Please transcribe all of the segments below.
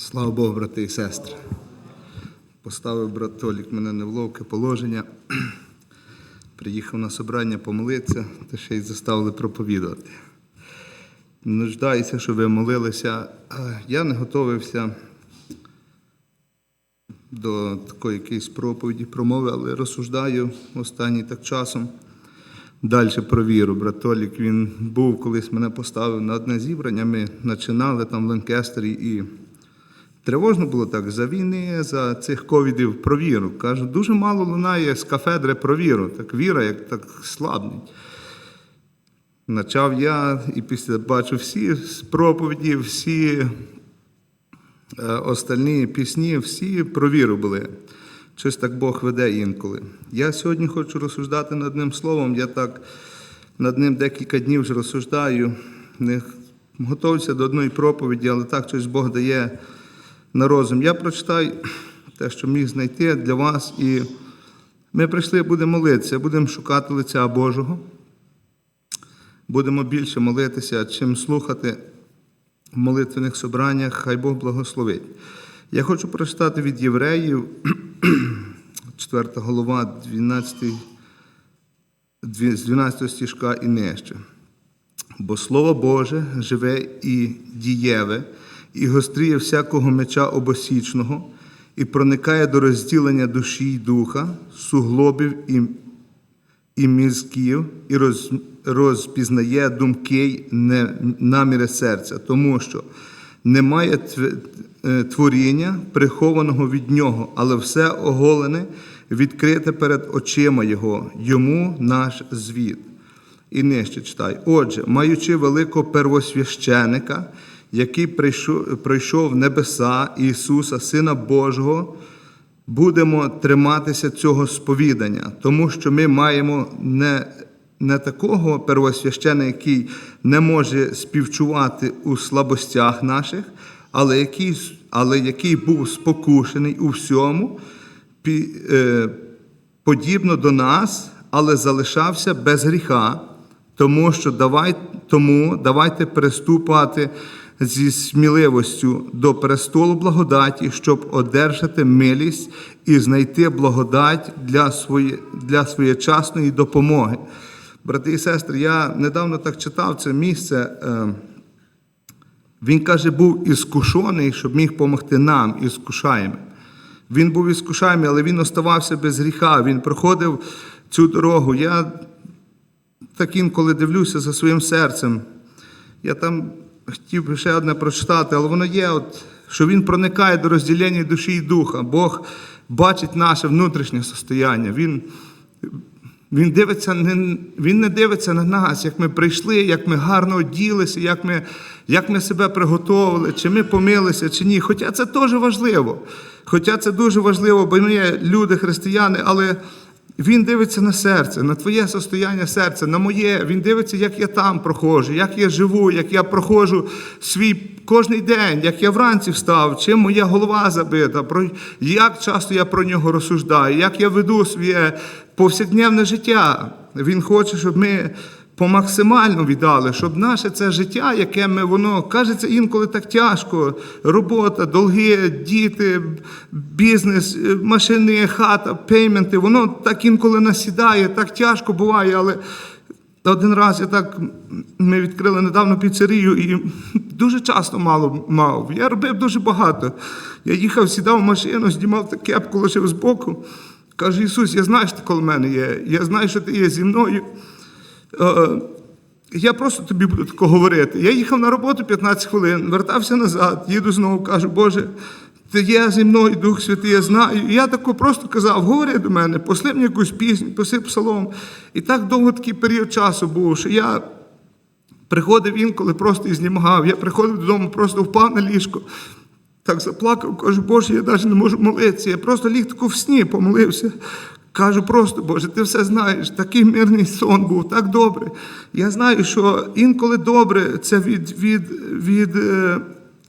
Слава Богу, брати і сестри. Поставив брат Толік мене невловке положення. Приїхав на собрання помолитися, та ще й заставили проповідувати. Нуждаюся, щоб ви молилися. Я не готовився до такої якоїсь проповіді, промови, але розсуждаю останній так часом. Далі про віру. Брат Толік, він був, колись мене поставив на одне зібрання. Ми починали там в Ленкестері і тривожно було так за війни, за цих ковідів про віру. Кажу, дуже мало лунає з кафедри про віру. Так віра, як так слабнить. Почав я і після бачу всі проповіді, всі е, остальні пісні, всі про віру були. Щось так Бог веде інколи. Я сьогодні хочу розсуждати над ним словом. Я так над ним декілька днів вже розсуждаю. Не готуюся до одної проповіді, але так щось Бог дає на розум. Я прочитаю те, що міг знайти для вас. І ми прийшли, будемо молитися, будемо шукати лиця Божого. Будемо більше молитися, чим слухати в молитвених собраннях. Хай Бог благословить. Я хочу прочитати від євреїв, 4 голова, 12, з 12 стіжка і нижче. Бо Слово Боже живе і дієве, і гостріє всякого меча обосічного, і проникає до розділення душі й духа, суглобів і, і мізків, і роз, розпізнає думки й наміри серця, тому що немає е, творіння, прихованого від нього, але все оголене, відкрите перед очима Його, йому наш звіт. І нижче читай. Отже, маючи великого первосвященика, який прийшов, пройшов небеса Ісуса, Сина Божого, будемо триматися цього сповідання, тому що ми маємо не, не такого первосвященика, який не може співчувати у слабостях наших, але який, але який був спокушений у всьому, е, подібно до нас, але залишався без гріха. Тому що давай, тому давайте переступати зі сміливостю до престолу благодаті, щоб одержати милість і знайти благодать для, своє, для своєчасної допомоги. Брати і сестри, я недавно так читав це місце. е, Він каже, був іскушений, щоб міг допомогти нам, іскушаємим. Він був іскушаємий, але він оставався без гріха. Він проходив цю дорогу. Я так інколи дивлюся за своїм серцем. Я там хотів би ще одне прочитати, але воно є, от, що він проникає до розділення душі і духа. Бог бачить наше внутрішнє состояння. Він, він, дивиться, не, він не дивиться на нас, як ми прийшли, як ми гарно оділися, як ми, як ми себе приготували, чи ми помилися, чи ні. Хоча це теж важливо. Хоча це дуже важливо, бо ми є люди, християни, але він дивиться на серце, на твоє состояння серця, на моє. Він дивиться, як я там проходжу, як я живу, як я проходжу свій кожний день, як я вранці встав, чим моя голова забита, про як часто я про нього розсуждаю, як я веду своє повсякденне життя. Він хоче, щоб ми по максимально віддали, щоб наше це життя, яке ми воно кажеться інколи так тяжко. Робота, долги, діти, бізнес, е, машини, хата, пейменти, воно так інколи насідає, так тяжко буває, але. Один раз я так, ми відкрили недавно піцерію і дуже часто мало мав. Я робив дуже багато. Я їхав, сідав в машину, знімав кепку, лишив збоку. Каже, Ісус, я знаю, що ти коло мене є. Я знаю, що ти є зі мною. Е, Я просто тобі буду тако говорити. Я їхав на роботу 15 хвилин, вертався назад, їду знову, кажу, Боже, ти є зі мною, Дух Святий, я знаю. І я тако просто казав, говори до мене, посли мені якусь пісню, поси псалом. І так довго такий період часу був, що я приходив інколи просто і знімагав. Я приходив додому, просто впав на ліжко. Так заплакав, кажу, Боже, я навіть не можу молитися. Я просто ліг тако в сні, помолився. Кажу просто, Боже, ти все знаєш, такий мирний сон був, так добре. Я знаю, що інколи добре це від, від, від, е,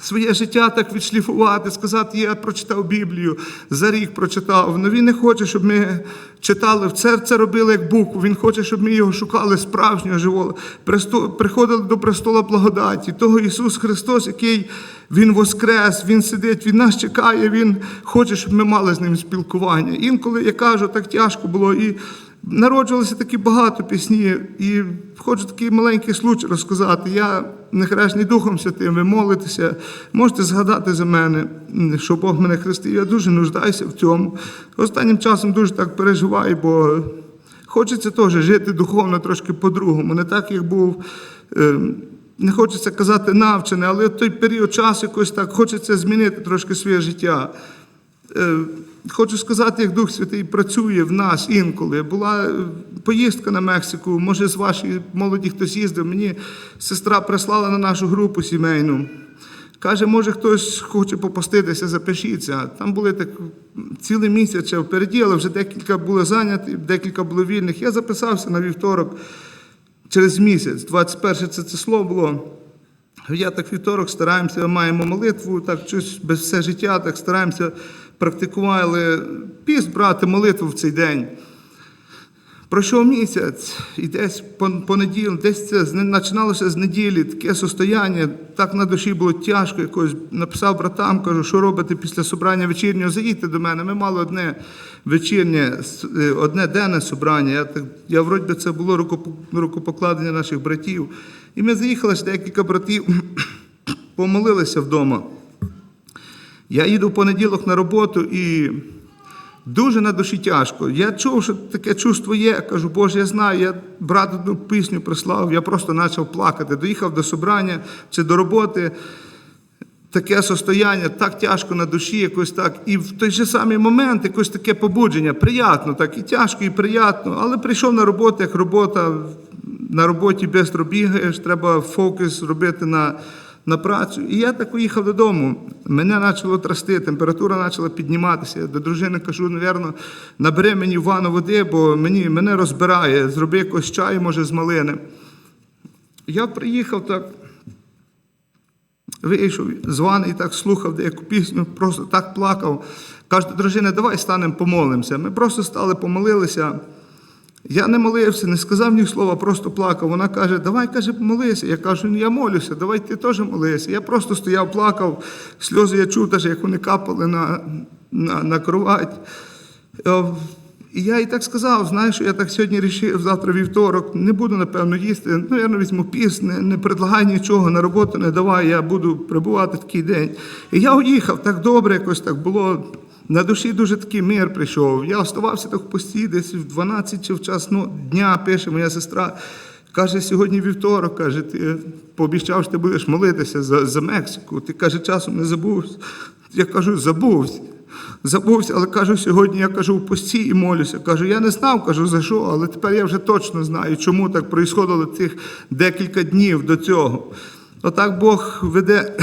своє життя так відшліфувати, сказати, я прочитав Біблію, за рік прочитав. Ну він не хоче, щоб ми читали це, це робили як букву. Він хоче, щоб ми його шукали справжнього живого, приходили до престола благодаті, того Ісус Христос, який Він воскрес, Він сидить, Він нас чекає, Він хоче, щоб ми мали з ним спілкування. Інколи я кажу, так тяжко було. І Народжувалися такі багато пісні, і хочу такий маленький случай розказати. Я не хрещений Духом Святим, ви молитеся, можете згадати за мене, що Бог мене хрестив. Я дуже нуждаюся в цьому. Останнім часом дуже так переживаю, бо хочеться теж жити духовно трошки по-другому, не так, як був. е, Не хочеться казати навчений, але той період часу якось так хочеться змінити трошки своє життя. Хочу сказати, як Дух Святий працює в нас інколи. Була е, поїздка на Мексику, може, з вашої молоді хтось їздив. Мені сестра прислала на нашу групу сімейну. Каже, може, хтось хоче попаститися, запишіться. Там були так цілий місяць впереді, але вже декілька були зайняті, декілька було вільних. Я записався на вівторок через місяць, 21 це число було. Я так вівторок стараємося, маємо молитву, так щось без все життя, так стараємося практикували піст брати молитву в цей день. Пройшов місяць, і десь пон- понеділ, десь це починалося з неділі, таке состояння, так на душі було тяжко якось. Написав братам, кажу, що робити після собрання вечірнього, заїдьте до мене. Ми мали одне вечірнє, е, одне денне собрання. Я, так, я вроді це було рукопокладення наших братів. І ми заїхали ж декілька братів, помолилися вдома. Я їду в понеділок на роботу і дуже на душі тяжко. Я чув, що таке чувство є. Кажу, Боже, я знаю, я брат одну пісню прислав, я просто почав плакати. Доїхав до собрання чи до роботи. Таке состояння, так тяжко на душі, якось так. І в той же самий момент якось таке побудження, приятно, так і тяжко, і приятно. Але прийшов на роботу, як робота, на роботі швидко бігаєш, треба фокус робити на, на працю. І я так поїхав додому. Мене почало трясти, температура почала підніматися. Я до дружини кажу, напевно, набери мені в ванну води, бо мені, мене розбирає, зроби якось чаю, може, з малини. Я приїхав так. Вийшов званий, так слухав деяку пісню, просто так плакав. Каже, дружина, давай станемо помолимося. Ми просто стали помолилися. Я не молився, не сказав ні слова, просто плакав. Вона каже, давай каже, помолися. Я кажу, «Ну, я молюся, давай ти теж молися. Я просто стояв, плакав, сльози я чув, як вони капали на, на, на кровать. Е, І я їй так сказав, знаєш, я так сьогодні рішив, завтра вівторок, не буду, напевно, їсти. Ну, я візьму піс, не, не предлагай нічого, на роботу не давай, я буду прибувати такий день. І я уїхав, так добре якось так було. На душі дуже такий мир прийшов. Я оставався так в пості, десь в 12 чи в час ну, дня пише моя сестра. Каже, сьогодні вівторок, каже, ти пообіцяв, що ти будеш молитися за, за Мексику. Ти каже, часом не забувся. Я кажу, забувся. Забувся, але кажу, сьогодні я кажу в пості і молюся. Кажу, я не знав, кажу, за що, але тепер я вже точно знаю, чому так проїсходило цих декілька днів до цього. Отак Бог веде,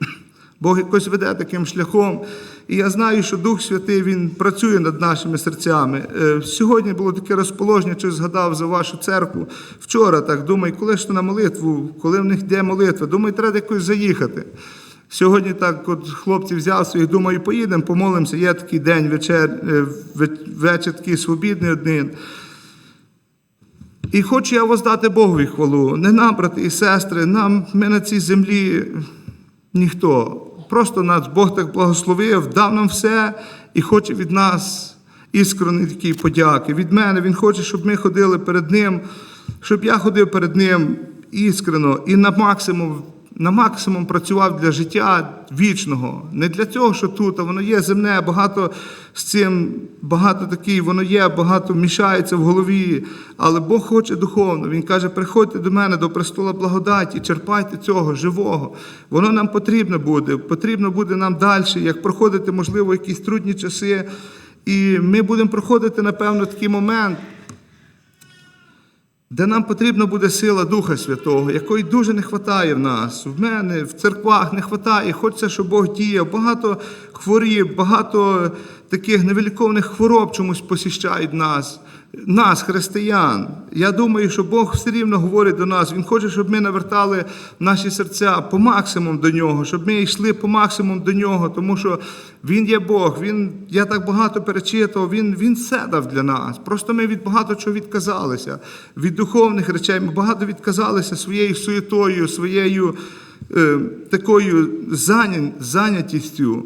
Бог якось веде таким шляхом. І я знаю, що Дух Святий Він працює над нашими серцями. Е, Сьогодні було таке розположення, що згадав за вашу церкву. Вчора так думаю, коли ж то на молитву, коли в них йде молитва, думаю, треба якось заїхати. Сьогодні так, от хлопці взяв своїх, думаю, поїдемо, помолимося. Є такий день, вечер, е, вечір такий свобідний один. І хочу я воздати Богові хвалу. Не нам, брати і сестри, нам ми на цій землі ніхто. Просто нас Бог так благословив, дав нам все і хоче від нас іскреної такі подяки. Від мене Він хоче, щоб ми ходили перед Ним, щоб я ходив перед Ним іскрено і на максимум, на максимум працював для життя вічного. Не для цього, що тут, а воно є земне, багато з цим, багато такий, воно є, багато мішається в голові. Але Бог хоче духовно. Він каже: приходьте до мене, до престола благодаті, черпайте цього живого. Воно нам потрібно буде. Потрібно буде нам далі, як проходити, можливо, якісь трудні часи. І ми будемо проходити, напевно, такий момент, де нам потрібна буде сила Духа Святого, якої дуже не вистачає в нас. В мене, в церквах не вистачає. Хочеться, щоб Бог діяв. Багато хворів, багато таких невиліковних хвороб чомусь посіщають нас, нас, християн. Я думаю, що Бог все рівно говорить до нас. Він хоче, щоб ми навертали наші серця по максимум до нього, щоб ми йшли по максимум до нього, тому що Він є Бог. Він, я так багато перечитував, Він, він все дав для нас. Просто ми від багато чого відказалися. Від духовних речей ми багато відказалися своєю суєтою, своєю е, такою зайнятістю.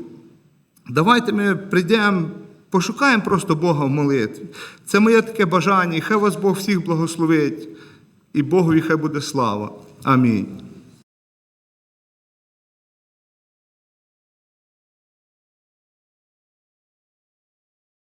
Давайте ми прийдемо, пошукаємо просто Бога в молитві. Це моє таке бажання, і хай вас Бог всіх благословить, і Богові хай буде слава. Амінь.